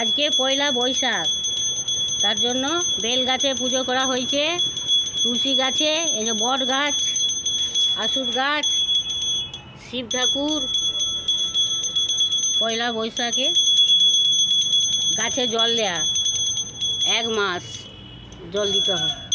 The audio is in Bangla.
আজকে পয়লা বৈশাখ। তার জন্য বেল গাছে পুজো করা হয়েছে, তুলসী গাছে, এই যে বট গাছ আসুর গাছ, শিব ঠাকুর, পয়লা বৈশাখে গাছে জল দেয়া। এক মাস জল দিতে হয়।